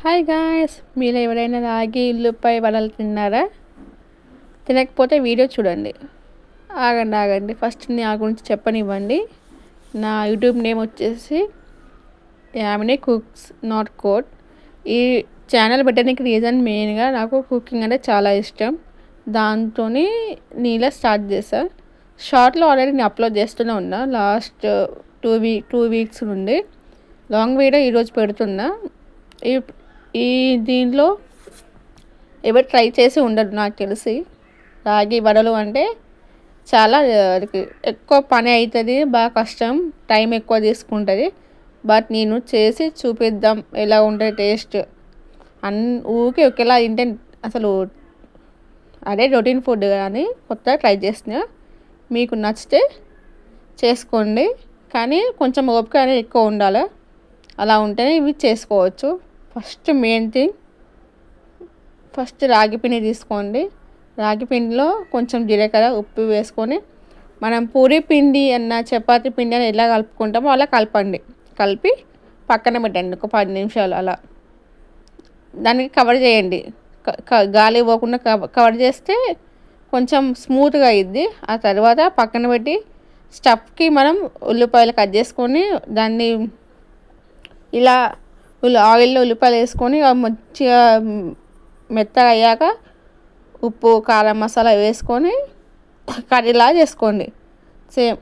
Hi guys మీరు ఎవరైనా రాగి ఇల్లుపై వడలు తిన్నారా? తినకపోతే వీడియో చూడండి. ఆగండి ఆగండి. ఫస్ట్ నా గురించి చెప్పనివ్వండి. నా యూట్యూబ్ నేమ్ వచ్చేసి యామినే కుక్స్ నాట్ కోట్. ఈ ఛానల్ పెట్టడానికి రీజన్ మెయిన్గా నాకు కుకింగ్ అంటే చాలా ఇష్టం. దాంతో నీలా స్టార్ట్ చేశాను షార్ట్లో ఆల్రెడీ నేను అప్లోడ్ చేస్తూనే ఉన్నా. Last two week two weeks నుండి. లాంగ్ వీడియో ఈరోజు పెడుతున్నా. ఈ ఈ దీంట్లో ఎవరు ట్రై చేసి ఉండదు నాకు తెలిసి. రాగి వడలు అంటే చాలా ఎక్కువ పని అవుతుంది బాగా కష్టం టైం ఎక్కువ తీసుకుంటుంది. బట్ నేను చేసి చూపిద్దాం ఎలా ఉంటుంది టేస్ట్. అన్ ఊరికే ఒకేలా తింటే అసలు అదే రొటీన్ ఫుడ్ కానీ కొత్తగా ట్రై చేసిన. మీకు నచ్చితే చేసుకోండి. కానీ కొంచెం ఓపిక అనేది ఎక్కువ ఉండాలి. అలా ఉంటేనే ఇవి చేసుకోవచ్చు. ఫస్ట్ మెయిన్ థింగ్ ఫస్ట్ రాగి పిండి తీసుకోండి. రాగి పిండిలో కొంచెం జీలకర్ర ఉప్పు వేసుకొని మనం పూరి పిండి అన్న చపాతీ పిండి అని ఎలా కలుపుకుంటామో అలా కలపండి. కలిపి పక్కన పెట్టండి ఒక పది నిమిషాలు అలా. దానికి కవర్ చేయండి. గాలి పోకుండా కవర్ చేస్తే కొంచెం స్మూత్గా అయ్యిద్ది ఆ తర్వాత పక్కన పెట్టి స్టఫ్కి మనం ఉల్లిపాయలు కట్ చేసుకొని దాన్ని ఇలా ఆయిల్లో ఉల్లిపాయలు వేసుకొని మంచిగా మెత్తగా అయ్యాక ఉప్పు కారం మసాలా వేసుకొని కర్రీలా చేసుకోండి. సేమ్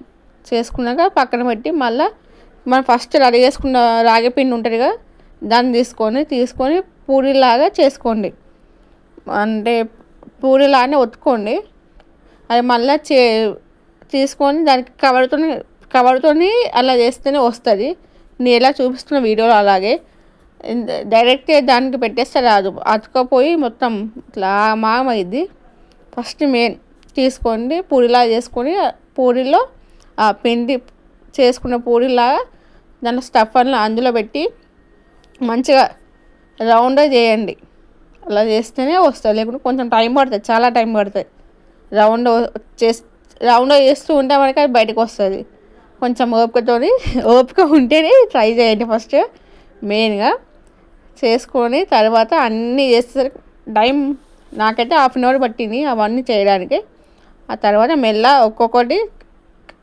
చేసుకున్నాక పక్కన పెట్టి మళ్ళీ మనం ఫస్ట్ రెడీ చేసుకున్న రాగి పిండి ఉంటుందిగా దాన్ని తీసుకొని తీసుకొని పూరిలాగా చేసుకోండి. అంటే పూరిలానే ఒత్తుకోండి. అది మళ్ళీ చే తీసుకొని దానికి కవర్తో కవర్తో అలా చేస్తేనే వస్తుంది. నేను ఎలా చూపిస్తున్న వీడియోలో అలాగే. డైరెక్ట్ దానికి పెట్టేస్తే రాదు. అతుకపోయి మొత్తం ఇట్లా మామైద్ది ఫస్ట్ మెయిన్ తీసుకోండి పూరిలా చేసుకొని పూరిలో ఆ పిండి చేసుకున్న పూరిలాగా దాని స్టఫ్ అందులో పెట్టి మంచిగా రౌండ్గా చేయండి. అలా చేస్తేనే వస్తుంది. లేకుంటే కొంచెం టైం పడుతుంది. చాలా టైం పడుతుంది. రౌండ్ చేసి రౌండ్గా చేస్తూ ఉంటే మనకి అది బయటకు వస్తుంది. కొంచెం ఓపికతో ఓపిక ఉంటేనే ట్రై చేయండి ఫస్ట్ మెయిన్గా. చేసుకొని తర్వాత అన్నీ చేసేసరికి టైం నాకైతే హాఫ్ అన్ అవర్ పట్టింది అవన్నీ చేయడానికి. ఆ తర్వాత మెల్ల ఒక్కొక్కటి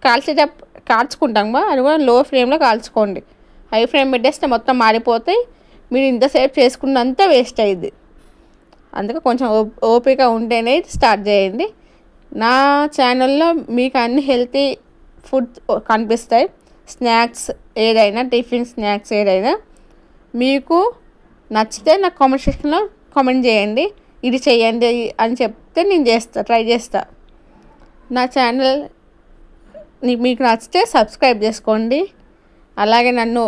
కాల్చేటప్పుడు కాల్చుకుంటాం అది కూడా లో ఫ్లేమ్లో కాల్చుకోండి. హై ఫ్లేమ్ పెట్టేస్తే మొత్తం మారిపోతాయి. మీరు ఇంతసేపు చేసుకున్నంత వేస్ట్ అయ్యింది అందుకే కొంచెం ఓపిక ఉంటేనే స్టార్ట్ చేయండి. నా ఛానల్లో మీకు అన్ని హెల్తీ ఫుడ్ కనిపిస్తాయి. స్నాక్స్ ఏదైనా టిఫిన్ స్నాక్స్ ఏదైనా. మీకు నచ్చితే నాకు కామెంట్ సెక్షన్లో కామెంట్ చేయండి. ఇది చేయండి అని చెప్తే నేను చేస్తా ట్రై చేస్తా. నా ఛానల్ మీకు నచ్చితే సబ్స్క్రైబ్ చేసుకోండి. అలాగే నన్ను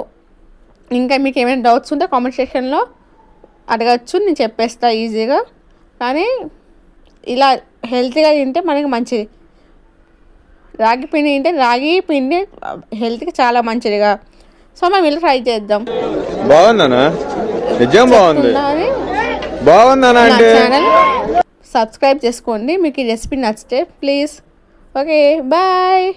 ఇంకా మీకు ఏమైనా డౌట్స్ ఉంటే కామెంట్ సెక్షన్లో అడగచ్చు నేను చెప్పేస్తా ఈజీగా కానీ ఇలా హెల్తీగా తింటే మనకి మంచిది. రాగి పిండి తింటే రాగి పిండి హెల్త్కి చాలా మంచిదిగా. సో మనం ఇలా ట్రై చేద్దాం. బాగుందనా నిజం బాగుంది. బాగుందనా అంటే ఛానల్ సబ్స్క్రైబ్ చేసుకోండి. మీకు ఈ రెసిపీ నచ్చితే ప్లీజ్. Okay bye.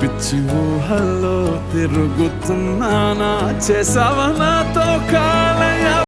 పిచ్చి ఊహల్లో తిరుగుతున్నానా? చేసావా నాతో కాలయ